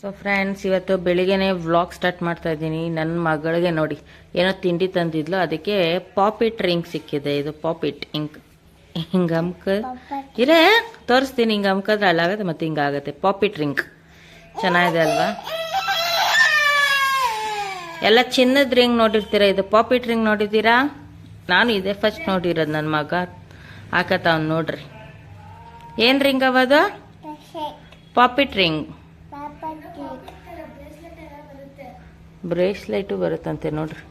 So friends ಇವತ್ತು ಬೆಳಿಗ್ಗೆ vlog start ಮಾಡ್ತಾ ಇದ್ದೀನಿ. ನನ್ನ ಮಗಳಿಗೆ ನೋಡಿ. ಏನೋ ತಿಂಡಿ ತಂದಿದ್ಲು. ಅದಕ್ಕೆ ಪಾಪಿಟ್ ರಿಂಗ್ ಸಿಕ್ಕಿದೆ. ಇದು ಪಾಪಿಟ್ ಇಂಕ್ ಹಿಂಗೆ ಅಮ್ಕ ಇರೇ ತೋರಿಸ್ತೀನಿ. ಹಿಂಗೆ ಅಮ್ಕದ್ರೆ ಅಲ್ಲಾಗತ್ತೆ ಮತ್ತೆ ಹಿಂಗಾಗತ್ತೆ ಪಾಪಿಟ್ ರಿಂಕ್ ಚೆನ್ನಾಗಿದೆ ಅಲ್ವಾ? ಎಲ್ಲ ಚಿನ್ನದ ರಿಂಗ್ ನೋಡಿರ್ತೀರಾ? ಇದು ಪಾಪಿಟ್ ರಿಂಗ್ ನೋಡಿದ್ದೀರಾ? ನಾನು ಇದೇ ಫಸ್ಟ್ ನೋಡಿರೋದು ನನ್ನ ಮಗ. ಹಾಕತ್ತವ್ ನೋಡ್ರಿ. ಏನು ರಿಂಗ್ ಅವದು? ಪಾಪಿಟ್ ರಿಂಗ್ ಬ್ರೇಸ್ಲೆಟು ಬರುತ್ತಂತೆ ನೋಡ್ರಿ.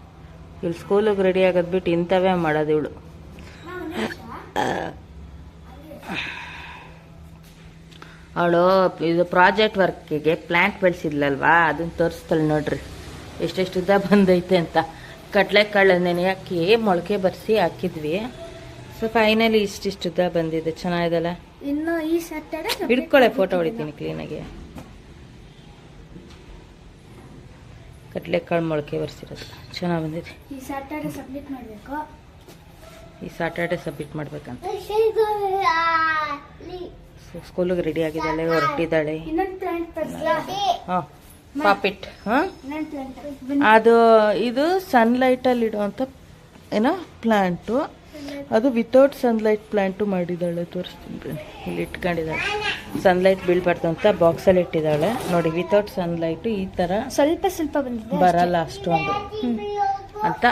ಇಲ್ಲಿ ಸ್ಕೂಲಿಗೆ ರೆಡಿ ಆಗೋದು ಬಿಟ್ಟು ಇಂಥವೇ ಮಾಡೋದು ಇವಳು. ಅವಳು ಇದು ಪ್ರಾಜೆಕ್ಟ್ ವರ್ಕಿಗೆ ಪ್ಲ್ಯಾಂಟ್ ಬೆಳೆಸಿದ್ಲಲ್ವಾ? ಅದನ್ನು ತೋರಿಸ್ತಾಳೆ ನೋಡ್ರಿ. ಎಷ್ಟೆಷ್ಟು ಉದ್ದ ಬಂದೈತೆ ಅಂತ. ಕಡಲೆಕಾಳು ನೆನೆ ಹಾಕಿ ಮೊಳಕೆ ಬರೆಸಿ ಹಾಕಿದ್ವಿ. ಸೊ ಫೈನಲಿ ಇಷ್ಟಿಷ್ಟು ಉದ್ದ ಬಂದಿದೆ. ಚೆನ್ನಾಗಿದಲ್ಲ ಇನ್ನು ಈ ಹಿಡ್ಕೊಳ್ಳೆ ಫೋಟೋ ಹೊಡಿತೀನಿ ಕ್ಲೀನಾಗಿ ಕಡಲೆಕಾಳು ಮೊಳಕೆ ಬರ್ಸಿರೋದು ಚೆನ್ನಾಗಿ ಬಂದಿದೆ ಈ ಸ್ಯಾಟರ್ಡೆ ಸಬ್ಮಿಟ್ ಮಾಡಬೇಕು. ಈ ಸಾಟರ್ಡೆ ಸಬ್ಮಿಟ್ ಮಾಡ್ಬೇಕಂತ. ಸ್ಕೂಲಿಗೆ ರೆಡಿ ಆಗಿದ್ದಾಳೆ ಹೊರಟಿದ್ದಾಳೆ. ಹಾಂ ಪಾಪಿಟ್ ಹಾಂ? ಅದು ಇದು ಸನ್ಲೈಟಲ್ಲಿ ಇಡುವಂಥ ಏನೋ ಪ್ಲ್ಯಾಂಟು ಅದು ವಿತೌಟ್ ಸನ್ಲೈಟ್ ಪ್ಲ್ಯಾಂಟು ಮಾಡಿದ್ದಾಳೆ ತೋರಿಸ್ತೀನಿ ಬನ್ನಿ. ಇಲ್ಲಿ ಇಟ್ಕೊಂಡಿದ್ದಾಳೆ. ಸನ್ಲೈಟ್ ಬೀಳ್ಬಾರ್ದು ಅಂತ ಬಾಕ್ಸಲ್ಲಿ ಇಟ್ಟಿದ್ದಾಳೆ. ನೋಡಿ ವಿತೌಟ್ ಸನ್ಲೈಟು ಈ ಥರ ಸ್ವಲ್ಪ ಸ್ವಲ್ಪ ಬಂದಿದೆ ಬರಲ್ಲ ಅಷ್ಟೊಂದು ಅಂತ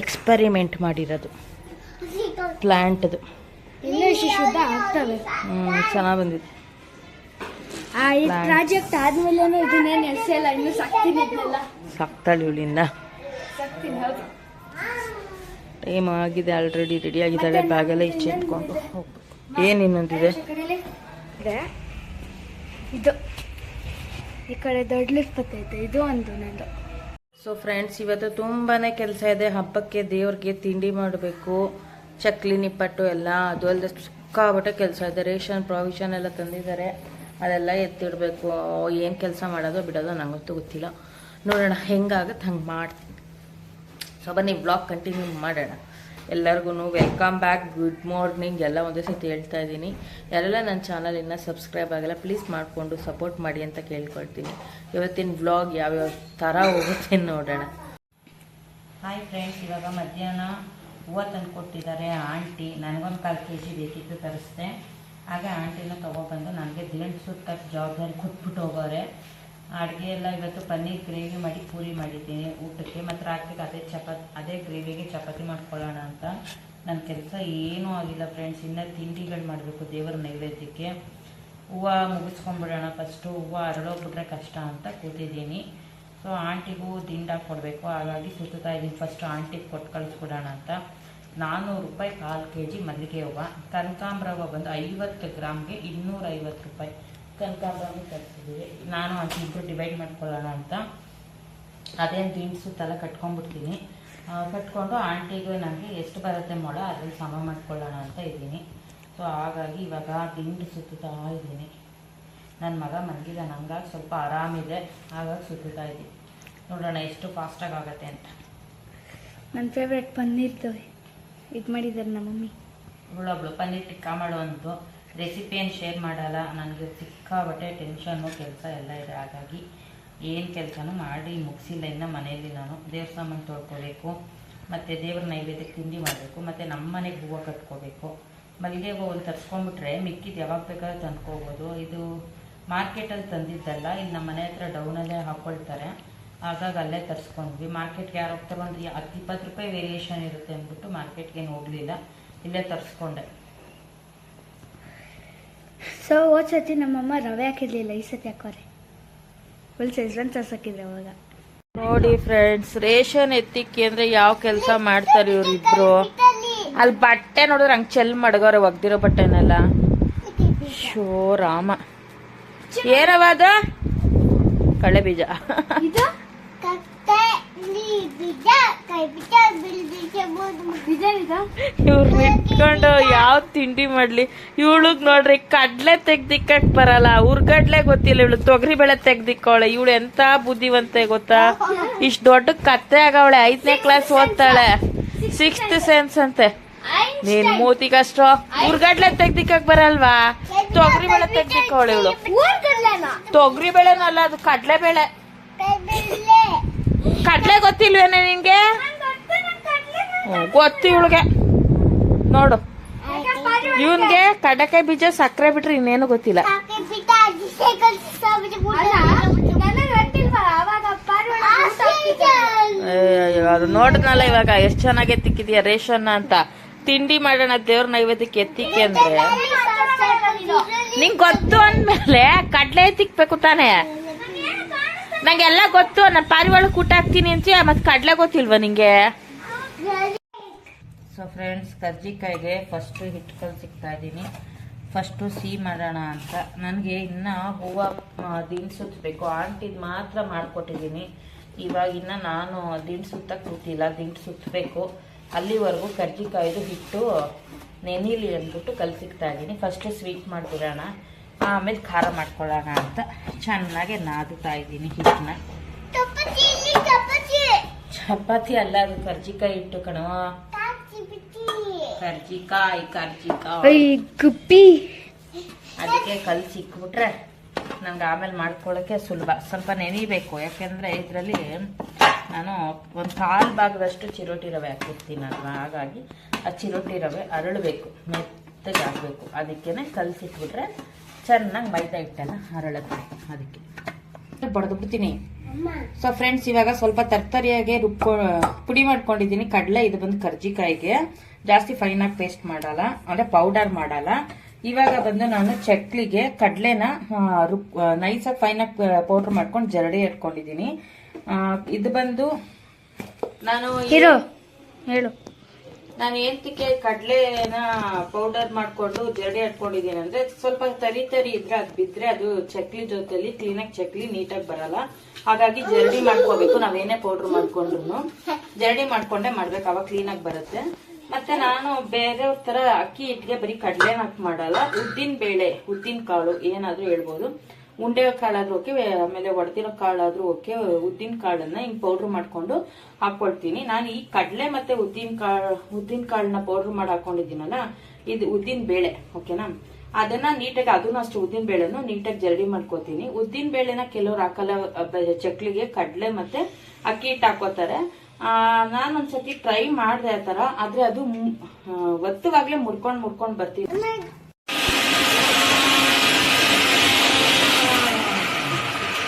ಎಕ್ಸ್ಪರಿಮೆಂಟ್ ಮಾಡಿರೋದು. ಪ್ಲ್ಯಾಂಟ್ದು ಇನ್ನೂ ಇಷ್ಟು ಶುದ್ಧ ಆಗ್ತವೆ. ಹ್ಞೂ ಚೆನ್ನಾಗಿ ಬಂದಿದೆ. ಈ ಪ್ರಾಜೆಕ್ಟ್ ಆದ್ಮೇಲೆ ಇದನ್ನೇನು ಎಸ್ಸಲ್ಲ ಇನ್ನು ಸಾಕ್ತೀನಿ ಇದನ್ನೆಲ್ಲ. ಸಾಕ್ತಾಳೆ ಇವಳಿಂದ ಸಾಕ್ತೀನಿ ಹೌದು. ಟೈಮ್ ಆಗಿದೆ ಆಲ್ರೆಡಿ ರೆಡಿ ಆಗಿದ್ದಾಳೆ. ಬ್ಯಾಗೆಲ್ಲ ಇಚ್ಚಿ ಇಟ್ಕೊಂಡು ಹೋಗ್ಬೇಕು. ಏನು ಇನ್ನೊಂದಿದೆ? ಇದೆ. ಇದು. ಈ ಕಡೆ ದೊಡ್ಡ ಲಿಫ್ಟ್ ಬರ್ತೈತೆ. ಇದು ಒಂದು ನಂದು ಸೊ ಫ್ರೆಂಡ್ಸ್ ಇವತ್ತು ತುಂಬಾ ಕೆಲಸ ಇದೆ. ಹಬ್ಬಕ್ಕೆ ದೇವ್ರಿಗೆ ತಿಂಡಿ ಮಾಡಬೇಕು. ಚಕ್ಲಿ ನಿಪ್ಪಟ್ಟು ಎಲ್ಲ. ಅದು ಅಲ್ಲದೆ ಸಿಕ್ಕಾಬಟ್ಟೆ ಕೆಲಸ ಇದೆ. ರೇಷನ್ ಪ್ರಾವಿಷನ್ ಎಲ್ಲ ತಂದಿದ್ದಾರೆ. ಅದೆಲ್ಲ ಎತ್ತಿಡಬೇಕು. ಏನು ಕೆಲಸ ಮಾಡೋದು ಬಿಡೋದು ನಂಗಂತೂ ಗೊತ್ತಿಲ್ಲ. ನೋಡೋಣ ಹೆಂಗಾಗತ್ತೆ ಹಂಗೆ ಮಾಡ್ತೀನಿ. ಸೊ ಬನ್ನಿ ಬ್ಲಾಗ್ ಕಂಟಿನ್ಯೂ ಮಾಡೋಣ. ಎಲ್ಲರಿಗೂ ವೆಲ್ಕಮ್ ಬ್ಯಾಕ್ ಗುಡ್ ಮಾರ್ನಿಂಗ್ ಎಲ್ಲ ಒಂದೇ ಸತಿ ಹೇಳ್ತಾ ಇದ್ದೀನಿ. ಯಾರೆಲ್ಲ ನನ್ನ ಚಾನಲ್ ಇನ್ನೂ ಸಬ್ಸ್ಕ್ರೈಬ್ ಆಗಲ್ಲ ಪ್ಲೀಸ್ ಮಾಡಿಕೊಂಡು ಸಪೋರ್ಟ್ ಮಾಡಿ ಅಂತ ಕೇಳ್ಕೊಳ್ತೀನಿ. ಇವತ್ತಿನ ವ್ಲಾಗ್ ಯಾವ್ಯಾವ ಥರ ಹೋಗುತ್ತೆ ನೋಡೋಣ. ಹಾಯ್ ಫ್ರೆಂಡ್ಸ್ ಇವಾಗ ಮಧ್ಯಾಹ್ನ ಹೂವು ತಂದು ಕೊಟ್ಟಿದ್ದಾರೆ ಆಂಟಿ. ನನಗೊಂದು ಕಾಲು ಕೆ ಜಿ ಬೇಕಿತ್ತು ತರಿಸ್ದೆ. ಹಾಗೆ ಆಂಟಿನ ತೊಗೊಬಂದು ನನಗೆ ದಿನ ಸುತ್ತ ಜವಾಬ್ದಾರಿ ಕೊಟ್ಬಿಟ್ಟು ಹೋಗೋರೆ ಅಡುಗೆ ಎಲ್ಲ ಇವತ್ತು ಪನ್ನೀರ್ ಗ್ರೇವಿ ಮಾಡಿ ಪೂರಿ ಮಾಡಿದ್ದೀನಿ ಊಟಕ್ಕೆ. ಮತ್ತು ರಾತ್ರಿಗೆ ಅದೇ ಚಪಾತಿ, ಅದೇ ಗ್ರೇವಿಗೆ ಚಪಾತಿ ಮಾಡ್ಕೊಳ್ಳೋಣ ಅಂತ. ನನ್ನ ಕೆಲಸ ಏನೂ ಆಗಿಲ್ಲ ಫ್ರೆಂಡ್ಸ್ ಇನ್ನೂ ತಿಂಡಿಗಳು ಮಾಡಬೇಕು ದೇವರ ನೈವೇದ್ಯಕ್ಕೆ. ಹೂವು ಮುಗಿಸ್ಕೊಂಡ್ಬಿಡೋಣ ಫಸ್ಟು ಹೂವು ಅರಳೋಗ್ಬಿಟ್ರೆ ಕಷ್ಟ ಅಂತ ಕೂತಿದ್ದೀನಿ. ಸೊ ಆಂಟಿಗೂ ದಿಂಡಾಗಿ ಕೊಡಬೇಕು. ಹಾಗಾಗಿ ಸುತ್ತಾ ಇದ್ದೀನಿ. ಫಸ್ಟ್ ಆಂಟಿಗೆ ಕೊಟ್ಟು ಕಳಿಸ್ಬಿಡೋಣ ಅಂತ. ನಾನ್ನೂರು ರೂಪಾಯಿ ಕಾಲು ಕೆ ಜಿ ಮಲ್ಲಿಗೆ ಹೂವು. ಕನಕಾಂಬ್ರ ಹೂವು ಬಂದು ಐವತ್ತು ಗ್ರಾಮ್ಗೆ ಇನ್ನೂರೈವತ್ತು ರೂಪಾಯಿ. ಕನಕಾಂಬರ ತರಿಸಿದ್ದೀವಿ ನಾನು ಅದು ಇಬ್ಬರು ಡಿವೈಡ್ ಮಾಡ್ಕೊಳ್ಳೋಣ ಅಂತ. ಅದೇನು ದಿಂಡು ಸುತ್ತೆಲ್ಲ ಕಟ್ಕೊಂಡ್ಬಿಡ್ತೀನಿ. ಕಟ್ಕೊಂಡು ಆಂಟಿಗೆ ನನಗೆ ಎಷ್ಟು ಬರುತ್ತೆ ಮೊಳ ಅದನ್ನು ಸಮ ಮಾಡ್ಕೊಳ್ಳೋಣ ಅಂತ ಇದ್ದೀನಿ. ಸೊ ಹಾಗಾಗಿ ಇವಾಗ ದಿಂಡು ಸುತ್ತುತ್ತಾ ಇದ್ದೀನಿ. ನನ್ನ ಮಗ ಮಲಗಿದ ಹಂಗಾಗಿ ಸ್ವಲ್ಪ ಆರಾಮಿದೆ. ಹಾಗಾಗಿ ಸುತ್ತುತ್ತಾ ಇದ್ದೀನಿ. ನೋಡೋಣ ಎಷ್ಟು ಫಾಸ್ಟಾಗಿ ಆಗುತ್ತೆ ಅಂತ. ನನ್ನ ಫೇವ್ರೆಟ್ ಪನ್ನೀರ್ದು ಇದು ಮಾಡಿದ್ದಾರೆ ನಮ್ಮ ಮಮ್ಮಿ. ಇವಳೊಬ್ಳು ಪನ್ನೀರ್ ಟಿಕ್ಕಾ ಮಾಡುವಂತು ರೆಸಿಪಿ ಏನು ಶೇರ್ ಮಾಡಲ್ಲ. ನನಗೆ ಸಿಕ್ಕಾಬಟ್ಟೆ ಟೆನ್ಷನ್ನು ಕೆಲಸ ಎಲ್ಲ ಇದೆ. ಹಾಗಾಗಿ ಏನು ಕೆಲಸನೂ ಮಾಡಿ ಮುಗಿಸಿಲ್ಲ. ಇನ್ನು ಮನೆಯಲ್ಲಿ ನಾನು ದೇವ್ರ ಸಾಮಾನು ತೊಳ್ಕೋಬೇಕು, ಮತ್ತು ದೇವ್ರ ನೈವೇದ್ಯಕ್ಕೆ ತಿಂಡಿ ಮಾಡಬೇಕು, ಮತ್ತು ನಮ್ಮ ಮನೆಗೆ ಹೂವು ಕಟ್ಕೋಬೇಕು. ಮಲ್ಲಿಗೆ ಹೂವು ತರಿಸ್ಕೊಂಡ್ಬಿಟ್ರೆ ಮಿಕ್ಕಿದ್ದು ಯಾವಾಗ ಬೇಕಾದ್ರೂ ತಂದ್ಕೋಬೋದು. ಇದು ಮಾರ್ಕೆಟಲ್ಲಿ ತಂದಿದ್ದಲ್ಲ ಇಲ್ಲಿ ನಮ್ಮ ಮನೆ ಹತ್ರ ಡೌನಲ್ಲೇ ಹಾಕ್ಕೊಳ್ತಾರೆ ಹಾಗಾಗಿ ಅಲ್ಲೇ ತರಿಸ್ಕೊಂಡ್ವಿ. ಮಾರ್ಕೆಟ್ಗೆ ಯಾರು ಹೋಗ್ತಾರೆ ಅಂದರೆ ಹತ್ತು ಇಪ್ಪತ್ತು ರೂಪಾಯಿ ವೇರಿಯೇಷನ್ ಇರುತ್ತೆ ಅಂದ್ಬಿಟ್ಟು ಮಾರ್ಕೆಟ್ಗೇನು ಹೋಗಲಿಲ್ಲ, ಇಲ್ಲೇ ತರಿಸ್ಕೊಂಡೆ. ಸೊ ಹೋದ ಸತಿ ನಮ್ಮಮ್ಮ ರವೆ ಹಾಕಿರ್ಲಿಲ್ಲ ಈ ಸತಿ ಹಾಕೋರೆ. ಫುಲ್ ಸೈಜ್ಲನ್ ತರ್ಸಕ್ಕಿದ್ರೆ ಅವಾಗ. ನೋಡಿ ಫ್ರೆಂಡ್ಸ್ ರೇಷನ್ ಎತ್ತಿಕ್ಕಿ ಅಂದ್ರೆ ಯಾವ ಕೆಲಸ ಮಾಡ್ತಾರೆ ಇವ್ರಿಬ್ರು ಅಲ್ಲಿ ಬಟ್ಟೆ ನೋಡಿದ್ರೆ ಹಂಗೆ ಚೆಲ್ ಮಡಗವ್ರೆ ಒಗ್ದಿರೋ ಬಟ್ಟೆನೆಲ್ಲ. ಶೋ ರಾಮ. ಏನವಾದ ಕಳೆ ಬೀಜ. ಇವ್ರನ್ನ ಇಟ್ಕೊಂಡು ಯಾವ ತಿಂಡಿ ಮಾಡ್ಲಿ? ಇವಳಗ್ ನೋಡ್ರಿ ಕಡ್ಲೆ ತೆಗ್ದಿಕ್ಕಕ್ ಬರಲ್ಲ. ಉರ್ಗಡ್ಲೆ ಗೊತ್ತಿಲ್ಲ ಇವಳು. ತೊಗರಿ ಬೆಳೆ ತೆಗ್ದಿಕ್ಕವಳೆ. ಇವಳು ಎಂತ ಬುದ್ಧಿವಂತೆ ಗೊತ್ತಾ? ಇಷ್ಟ ದೊಡ್ಡ ಕತ್ತೆ ಆಗವಳೆ. ಐದನೇ ಕ್ಲಾಸ್ ಓದ್ತಾಳೆ. ಸಿಕ್ಸ್ತ್ ಸೆನ್ಸ್ ಅಂತೆ. ನೀನ್ ಮೂತಿಗಷ್ಟು ಉರ್ಗಡ್ಲೆ ತೆಗ್ದಿಕ್ಕಕ್ ಬರಲ್ವಾ? ತೊಗರಿ ಬೆಳೆ ತೆಗ್ದಿಕ್ಕವಳೆ ಇವಳು. ತೊಗರಿ ಬೆಳೆನಲ್ಲ ಅದು ಕಡ್ಲೆ ಬೇಳೆ. ಕಡ್ಲೆ ಗೊತ್ತಿಲ್ವೇನೆ ನಿನ್ಗೆ ಗೊತ್ತಿ ಗೊತ್ತು ಇವಳಿಗೆ. ನೋಡು. ಇವನ್ಗೆ ಕಡಲೆಕಾಯಿ ಬೀಜ ಸಕ್ಕರೆ ಬಿಟ್ರೆ ಇನ್ನೇನು ಗೊತ್ತಿಲ್ಲ. ಅದು ನೋಡಿದ್ನಲ್ಲ ಇವಾಗ. ಎಷ್ಟ್ ಚೆನ್ನಾಗಿ ತಿಕ್ಕಿದ್ಯಾ ರೇಷನ್ ಅಂತ. ತಿಂಡಿ ಮಾಡೋಣ ದೇವ್ರ ನೈವೇದ್ಯಕ್ಕೆ ಎತ್ತಿಕ್ಕೆ ಅಂದ್ರೆ. ನಿಂಗೆ ಗೊತ್ತು ಅಂದ್ಮೇಲೆ ಕಡ್ಲೆ ತಿಕ್ಬೇಕು ತಾನೇ. ನಂಗೆಲ್ಲ ಗೊತ್ತು, ನಾನು ಪಾರಿವಾಳ ಕೂಟ ಹಾಕ್ತೀನಿ ಅಂತ ಮತ್ತೆ ಕಡಲೆ ಗೊತ್ತಿಲ್ವಾ ನಿಂಗೆ? ಸೊ ಫ್ರೆಂಡ್ಸ್ ಕರ್ಜಿಕಾಯಿಗೆ ಫಸ್ಟ್ ಹಿಟ್ಟು ಕಲ್ಸಿಕ್ತಾ ಇದ್ದೀನಿ. ಫಸ್ಟು ಸಿಹಿ ಮಾಡೋಣ ಅಂತ. ನನಗೆ ಇನ್ನು ಹೂವು ದಿಂಡ್ಸುತ್ತಬೇಕು ಆಂಟಿದ್ ಮಾತ್ರ ಮಾಡಿಕೊಟ್ಟಿದ್ದೀನಿ. ಇವಾಗ ಇನ್ನು ನಾನು ದಿಂಡು ಸುತ್ತ ಕೂತಿಲ್ಲ ದಿಂಡು ಸುತ್ತಬೇಕು ಅಲ್ಲಿವರೆಗೂ ಕರ್ಜಿಕಾಯಿದು ಹಿಟ್ಟು ನೆನೀಲಿ ಅಂದ್ಬಿಟ್ಟು ಕಲ್ಸಿಕ್ತಾ ಇದ್ದೀನಿ. ಫಸ್ಟು ಸ್ವೀಟ್ ಮಾಡಿಬಿಡೋಣ. ಆಮೇಲೆ ಖಾರ ಮಾಡ್ಕೊಳ್ಳೋಣ ಅಂತ ಚೆನ್ನಾಗಿ ನಾದುತ್ತಾ ಇದ್ದೀನಿ ಹಿಟ್ಟನ್ನ. ಚಪಾತಿ ಅಲ್ಲ ಅದು ಕರ್ಜಿಕಾಯಿ ಇಟ್ಟು ಕಣೋ. ಕರ್ಜಿಕಾಯಿ ಕರ್ಜಿಕಾಯಿ. ಗುಪ್ಪಿ. ಅದಕ್ಕೆ ಕಲ್ ಸಿಕ್ಬಿಟ್ರೆ ನಂಗೆ ಆಮೇಲೆ ಮಾಡ್ಕೊಳ್ಳೋಕ್ಕೆ ಸುಲಭ. ಸ್ವಲ್ಪ ನೆನಿಬೇಕು ಯಾಕೆಂದ್ರೆ ಇದರಲ್ಲಿ ನಾನು ಒಂದು ಕಾಲು ಭಾಗದಷ್ಟು ಚಿರೋಟಿ ರವೆ ಹಾಕಿರ್ತೀನಿ ಅಲ್ವಾ? ಹಾಗಾಗಿ ಆ ಚಿರೋಟಿ ರವೆ ಅರಳಬೇಕು ಮೆತ್ತಗೆ ಹಾಕಬೇಕು ಅದಕ್ಕೇನೆ ಕಲ್ಸಿಟ್ಬಿಟ್ರೆ ಚೆನ್ನಾಗಿ ಮೈದಾ ಇಟ್ಟಲ್ಲ ಅರಳುತ್ತೆ ಅದಕ್ಕೆ. ಬಡ್ದು ಬಿಡ್ತೀನಿ. ಸೊ ಫ್ರೆಂಡ್ಸ್ ಇವಾಗ ಸ್ವಲ್ಪ ತರ್ತರಿಯಾಗೆ ರುಬ್ಕೊ, ಪುಡಿ ಮಾಡ್ಕೊಂಡಿದ್ದೀನಿ. ಕಡಲೆ, ಇದು ಬಂದು ಕರ್ಜಿಕಾಯಿಗೆ. ಜಾಸ್ತಿ ಫೈನ್ ಆಗಿ ಪೇಸ್ಟ್ ಮಾಡಲ್ಲ. ಅಂದ್ರೆ ಪೌಡರ್ ಮಾಡಲ್ಲ. ಇವಾಗ ಬಂದು ನಾನು ಚಕ್ಲಿಗೆ ಕಡಲೆನ ರುಬ್ ಫೈನ್ ಆಗಿ ಪೌಡರ್ ಮಾಡ್ಕೊಂಡು ಜರಡಿ ಇಟ್ಕೊಂಡಿದ್ದೀನಿ ಇದು ಬಂದು ನಾನು ಹೇಳು. ನಾನು ಏಂತಕ್ಕೆ ಕಡಲೆನ ಪೌಡರ್ ಮಾಡ್ಕೊಂಡು ಜರಡಿ ಹಾಕೊಂಡಿದ್ದೀನಿ ಅಂದ್ರೆ ಸ್ವಲ್ಪ ತರಿ ತರಿ ಇದ್ರೆ ಅದು ಬಿದ್ರೆ ಅದು ಚಕ್ಲಿ ಜೊತೆಲಿ ಕ್ಲೀನಾಗಿ ಚಕ್ಲಿ ನೀಟಾಗಿ ಬರಲ್ಲ. ಹಾಗಾಗಿ ಜರಡಿ ಮಾಡ್ಕೋಬೇಕು. ನಾವೇನೇ ಪೌಡರ್ ಮಾಡ್ಕೊಂಡ್ರು ಜರಡಿ ಮಾಡ್ಕೊಂಡೆ ಮಾಡ್ಬೇಕು. ಅವಾಗ ಕ್ಲೀನಾಗಿ ಬರುತ್ತೆ. ಮತ್ತೆ ನಾನು ಬೇರೆ ತರ ಅಕ್ಕಿ ಹಿಟ್ಟಿಗೆ ಬರೀ ಕಡಲೆನ ಹಾಕಿ ಮಾಡಲ್ಲ. ಉದ್ದಿನ ಬೇಳೆ, ಉದ್ದಿನ ಕಾಳು ಏನಾದರೂ ಹೇಳ್ಬೋದು. ಉಂಡೆ ಕಾಳಾದ್ರೂ ಓಕೆ ಆಮೇಲೆ ಒಡೆದಿರೋ ಕಾಳಾದ್ರೂ ಓಕೆ ಉದ್ದಿನ ಕಾಳನ್ನ ಹಿಂಗ್ ಪೌಡರ್ ಮಾಡ್ಕೊಂಡು ಹಾಕೊಳ್ತೀನಿ. ನಾನು ಈ ಕಡಲೆ ಮತ್ತೆ ಉದ್ದಿನ ಕಾಳು ಉದ್ದಿನ ಕಾಳನ್ನ ಪೌಡರ್ ಮಾಡಿ ಹಾಕೊಂಡಿದ್ದೀನಲ್ಲ ಇದು ಉದ್ದಿನ ಬೇಳೆ ಓಕೆನಾ ಅದನ್ನ ನೀಟಾಗಿ ಅದನ್ನು ಅಷ್ಟು ಉದ್ದಿನ ಬೇಳೆನು ನೀಟಾಗಿ ಜರಡಿ ಮಾಡ್ಕೋತೀನಿ. ಉದ್ದಿನ ಬೇಳೆನ ಕೆಲವ್ರು ಹಾಕಲ್ಲ ಚಕ್ಲಿಗೆ ಕಡಲೆ ಮತ್ತೆ ಅಕ್ಕಿ ಹಿಟ್ಟು ಹಾಕೋತಾರೆ. ಆ, ನಾನ್ ಒಂದ್ಸತಿ ಟ್ರೈ ಮಾಡ್ದೆ ಆ ತರ ಆದ್ರೆ ಅದು ಒತ್ತುವಾಗ್ಲೇ ಮುರ್ಕೊಂಡ್ ಮುರ್ಕೊಂಡ್ ಬರ್ತೀನಿ ಅದು ಜರಡಿ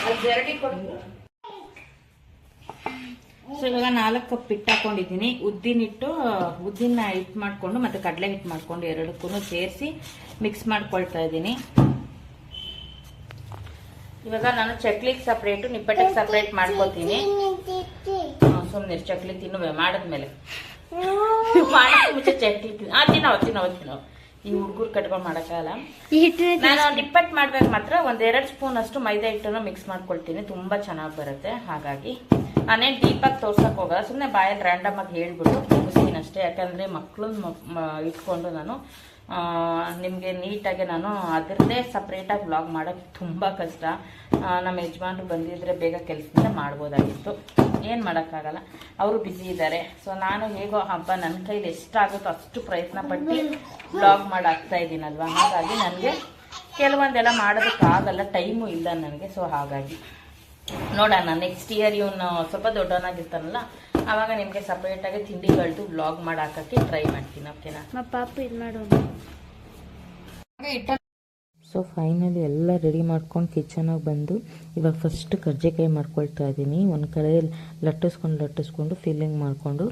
ಕೊಡು ಸೊ ಇವಾಗ ನಾಲ್ಕು ಕಪ್ ಹಿಟ್ಟು ಹಾಕೊಂಡಿದ್ದೀನಿ. ಉದ್ದಿನ ಹಿಟ್ಟು ಉದ್ದಿನ ಹಿಟ್ಟು ಮಾಡಿಕೊಂಡು ಮತ್ತೆ ಕಡಲೆ ಹಿಟ್ಟು ಮಾಡ್ಕೊಂಡು ಎರಡಕ್ಕೂ ಸೇರಿಸಿ ಮಿಕ್ಸ್ ಮಾಡ್ಕೊಳ್ತಾ ಇದ್ದೀನಿ. ಇವಾಗ ನಾನು ಚಕ್ಲಿಗೆ ಸಪ್ರೇಟು ನಿಪ್ಪಟ್ಟಿಗೆ ಸಪ್ರೇಟ್ ಮಾಡ್ಕೊತೀನಿ. ಸುಮ್ಮನೆ ಚಕ್ಲಿ ತಿನ್ನುವೆ ಮಾಡಿದ್ಮೇಲೆ. ಮುಂಚೆ ಚಕ್ಲಿ ತಿನ್ನ ಆ ತಿನ್ನೋ ತಿನ್ನೋ ತಿನ್ನೋ. ಈ ಹುಡುಗರು ಕಟ್ಕೊಂಡು ಮಾಡೋಕ್ಕಾಗಲ್ಲ. ಈ ಹಿಟ್ಟಿನ ನಾನು ನಿಪ್ಪಟ್ಟು ಮಾಡ್ಬೇಕು ಮಾತ್ರ ಒಂದೆರಡು ಎರಡ್ ಸ್ಪೂನ್ ಅಷ್ಟು ಮೈದಾ ಹಿಟ್ಟನ್ನು ಮಿಕ್ಸ್ ಮಾಡ್ಕೊಳ್ತೀನಿ. ತುಂಬಾ ಚೆನ್ನಾಗಿ ಬರುತ್ತೆ ಹಾಗಾಗಿ. ನಾನೇನ್ ಡೀಪಾಗಿ ತೋರ್ಸಕ್ ಹೋಗಲ್ಲ ಸುಮ್ಮನೆ ಬಾಯಲ್ಲಿ ರ್ಯಾಂಡಮ್ ಆಗಿ ಹೇಳ್ಬಿಟ್ಟು ಮುಗಿಸ್ತೀನಿ ಅಷ್ಟೇ. ಯಾಕಂದ್ರೆ ಮಕ್ಕಳು ಇಟ್ಕೊಂಡು ನಾನು ನಿಮ್ಗೆ ನೀಟಾಗಿ ನಾನು ಅದರದ್ದೇ ಸಪ್ರೇಟಾಗಿ ವ್ಲಾಗ್ ಮಾಡೋಕ್ಕೆ ತುಂಬ ಕಷ್ಟ. ನಮ್ಮ ಯಜಮಾನ್ರು ಬಂದಿದ್ರೆ ಬೇಗ ಕೆಲಸದಿಂದ ಮಾಡ್ಬೋದಾಗಿತ್ತು. ಏನು ಮಾಡೋಕ್ಕಾಗಲ್ಲ. ಅವರು ಬ್ಯುಸಿ ಇದ್ದಾರೆ ಸೊ ನಾನು ಹೇಗೋ, ಹಬ್ಬ ನನ್ನ ಕೈಲಿ ಎಷ್ಟಾಗುತ್ತೋ ಅಷ್ಟು ಪ್ರಯತ್ನ ಪಟ್ಟು ಬ್ಲಾಗ್ ಮಾಡಾಕ್ತಾ ಇದ್ದೀನಲ್ವಾ? ಹಾಗಾಗಿ ನನಗೆ ಕೆಲವೊಂದೆಲ್ಲ ಮಾಡೋದಕ್ಕಾಗಲ್ಲ ಟೈಮು ಇಲ್ಲ ನನಗೆ. ಸೊ ಹಾಗಾಗಿ ನೋಡೋಣ ನೆಕ್ಸ್ಟ್ ಇಯರ್ ಇವನು ಸ್ವಲ್ಪ ದೊಡ್ಡವನಾಗಿರ್ತಾನಲ್ಲ ಆವಾಗ ನಿಮಗೆ ಸಪ್ರೇಟಾಗಿ ತಿಂಡಿಗಳದ್ದು ವ್ಲಾಗ್ ಮಾಡಿ ಹಾಕೋಕ್ಕೆ ಟ್ರೈ ಮಾಡ್ತೀನಿ ಓಕೆನಾ ಪಾಪು ಇದು ಮಾಡೋದು ಸೊ ಫೈನಲಿ ಎಲ್ಲ ರೆಡಿ ಮಾಡ್ಕೊಂಡು ಕಿಚನಾಗ ಬಂದು ಇವಾಗ ಫಸ್ಟ್ ಕರ್ಜೆಕಾಯಿ ಮಾಡ್ಕೊಳ್ತಾ ಇದ್ದೀನಿ ಒಂದು ಕಡೆ ಲಟ್ಟಿಸ್ಕೊಂಡು ಲಟ್ಟಿಸ್ಕೊಂಡು ಫಿಲ್ಲಿಂಗ್ ಮಾಡಿಕೊಂಡು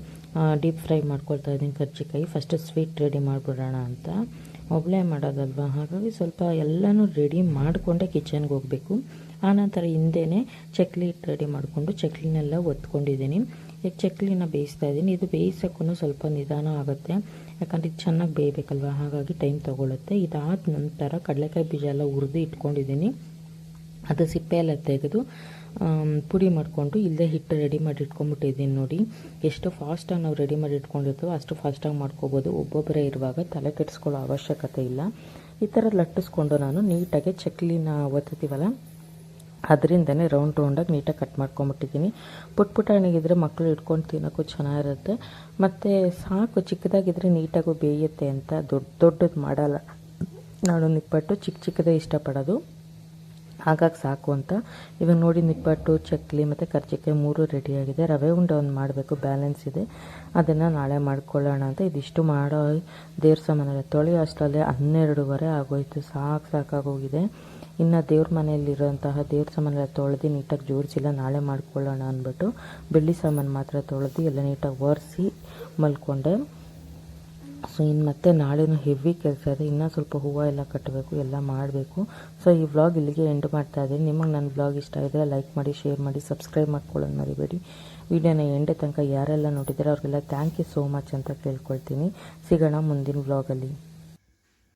ಡೀಪ್ ಫ್ರೈ ಮಾಡ್ಕೊಳ್ತಾ ಇದ್ದೀನಿ ಕರ್ಜಿಕಾಯಿ. ಫಸ್ಟ್ ಸ್ವೀಟ್ ರೆಡಿ ಮಾಡಿಬಿಡೋಣ ಅಂತ. ಒಬ್ಬಳೇ ಮಾಡೋದಲ್ವಾ? ಹಾಗಾಗಿ ಸ್ವಲ್ಪ ಎಲ್ಲನೂ ರೆಡಿ ಮಾಡಿಕೊಂಡೇ ಕಿಚನ್ಗೆ ಹೋಗಬೇಕು. ಆನಂತರ ಹಿಂದೆನೇ ಚಕ್ಲಿ ರೆಡಿ ಮಾಡಿಕೊಂಡು ಚಕ್ಲಿನೆಲ್ಲ ಒತ್ಕೊಂಡಿದ್ದೀನಿ ಚಕ್ಲಿನ ಬೇಯಿಸ್ತಾ ಇದ್ದೀನಿ. ಇದು ಬೇಯಿಸೋಕ್ಕೂ ಸ್ವಲ್ಪ ನಿಧಾನ ಆಗುತ್ತೆ. ಯಾಕಂದರೆ ಇದು ಚೆನ್ನಾಗಿ ಬೇಯಬೇಕಲ್ವ? ಹಾಗಾಗಿ ಟೈಮ್ ತೊಗೊಳುತ್ತೆ. ಇದಾದ ನಂತರ ಕಡಲೆಕಾಯಿ ಬೀಜ ಎಲ್ಲ ಹುರಿದು ಇಟ್ಕೊಂಡಿದ್ದೀನಿ. ಅದು ಸಿಪ್ಪೆ ಎಲ್ಲ ತೆಗೆದು ಪುಡಿ ಮಾಡಿಕೊಂಡು ಇಲ್ಲದೆ ಹಿಟ್ಟು ರೆಡಿ ಮಾಡಿ ಇಟ್ಕೊಂಬಿಟ್ಟಿದ್ದೀನಿ ನೋಡಿ. ಎಷ್ಟು ಫಾಸ್ಟಾಗಿ ನಾವು ರೆಡಿ ಮಾಡಿ ಇಟ್ಕೊಂಡಿರ್ತೀವೋ ಅಷ್ಟು ಫಾಸ್ಟಾಗಿ ಮಾಡ್ಕೋಬೋದು. ಒಬ್ಬೊಬ್ಬರೇ ಇರುವಾಗ ತಲೆ ಕೆಡಿಸ್ಕೊಳ್ಳೋ ಅವಶ್ಯಕತೆ ಇಲ್ಲ. ಈ ಥರ ಲಟ್ಟಿಸ್ಕೊಂಡು ನಾನು ನೀಟಾಗಿ ಚಕ್ಲಿನ ಒತ್ತೀವಲ್ಲ? ಅದರಿಂದನೇ ರೌಂಡ್ ರೌಂಡಾಗಿ ನೀಟಾಗಿ ಕಟ್ ಮಾಡ್ಕೊಂಬಿಟ್ಟಿದ್ದೀನಿ ಪುಟ್ ಪುಟಾಣಿಗಿದ್ರೆ ಮಕ್ಕಳು ಇಟ್ಕೊಂಡು ತಿನ್ನೋಕ್ಕೂ ಚೆನ್ನಾಗಿರುತ್ತೆ. ಮತ್ತು ಸಾಕು ಚಿಕ್ಕದಾಗಿದ್ದರೆ ನೀಟಾಗೂ ಬೇಯುತ್ತೆ ಅಂತ ದೊಡ್ಡ, ದೊಡ್ಡದು ಮಾಡಲ್ಲ. ನಾನು ನಿಪ್ಪಟ್ಟು ಚಿಕ್ಕ ಚಿಕ್ಕದೇ ಇಷ್ಟಪಡೋದು. ಹಾಗಾಗಿ ಸಾಕು ಅಂತ. ಇವಾಗ ನೋಡಿ ನಿಪ್ಪಟ್ಟು, ಚಕ್ಲಿ ಮತ್ತು ಕರ್ಜಿಕಾಯಿ ಮೂರು ರೆಡಿಯಾಗಿದೆ ರವೆ ಉಂಡೆ ಒಂದು ಮಾಡಬೇಕು ಬ್ಯಾಲೆನ್ಸ್ ಇದೆ. ಅದನ್ನು ನಾಳೆ ಮಾಡ್ಕೊಳ್ಳೋಣ ಅಂತ. ಇದಿಷ್ಟು ಮಾಡೋ ದೇವ್ರ ಸಾಮಾನೆಲ್ಲ ತೊಳೆಯೋ ಅಷ್ಟರಲ್ಲೇ ಹನ್ನೆರಡುವರೆ ಆಗೋಯ್ತು. ಸಾಕು ಸಾಕಾಗೋಗಿದೆ ಇನ್ನು ದೇವ್ರ ಮನೆಯಲ್ಲಿರೋಂತಹ ದೇವ್ರ ಸಾಮಾನೆಲ್ಲ ತೊಳೆದು ನೀಟಾಗಿ ಜೋಡಿಸಿಲ್ಲ, ನಾಳೆ ಮಾಡ್ಕೊಳ್ಳೋಣ ಅಂದ್ಬಿಟ್ಟು ಬೆಳ್ಳಿ ಸಾಮಾನು ಮಾತ್ರ ತೊಳೆದು ಎಲ್ಲ ನೀಟಾಗಿ ಒರೆಸಿ ಮಲ್ಕೊಂಡೆ. ಸೊ ಇನ್ನು ಮತ್ತೆ ನಾಳೆನೂ ಹೆವಿ ಕೆಲಸ ಇದೆ. ಇನ್ನೂ ಸ್ವಲ್ಪ ಹೂವು ಎಲ್ಲ ಕಟ್ಟಬೇಕು ಎಲ್ಲ ಮಾಡಬೇಕು. ಸೊ ಈ ವ್ಲಾಗ್ ಇಲ್ಲಿಗೆ ಎಂಡ್ ಮಾಡ್ತಾ ಇದ್ದೀನಿ. ನಿಮಗೆ ನನ್ನ ವ್ಲಾಗ್ ಇಷ್ಟ ಇದ್ದರೆ ಲೈಕ್ ಮಾಡಿ ಶೇರ್ ಮಾಡಿ ಸಬ್ಸ್ಕ್ರೈಬ್ ಮಾಡ್ಕೊಳ್ಳೋದು ಮರಿಬೇಡಿ. ವಿಡಿಯೋನ ಎಂಡೆ ತನಕ ಯಾರೆಲ್ಲ ನೋಡಿದರೆ ಅವ್ರಿಗೆಲ್ಲ ಥ್ಯಾಂಕ್ ಯು ಸೋ ಮಚ್ ಅಂತ ಕೇಳ್ಕೊಳ್ತೀನಿ. ಸಿಗೋಣ ಮುಂದಿನ ವ್ಲಾಗಲ್ಲಿ.